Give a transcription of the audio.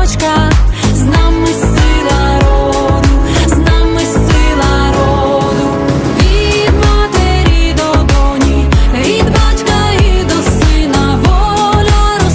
точка.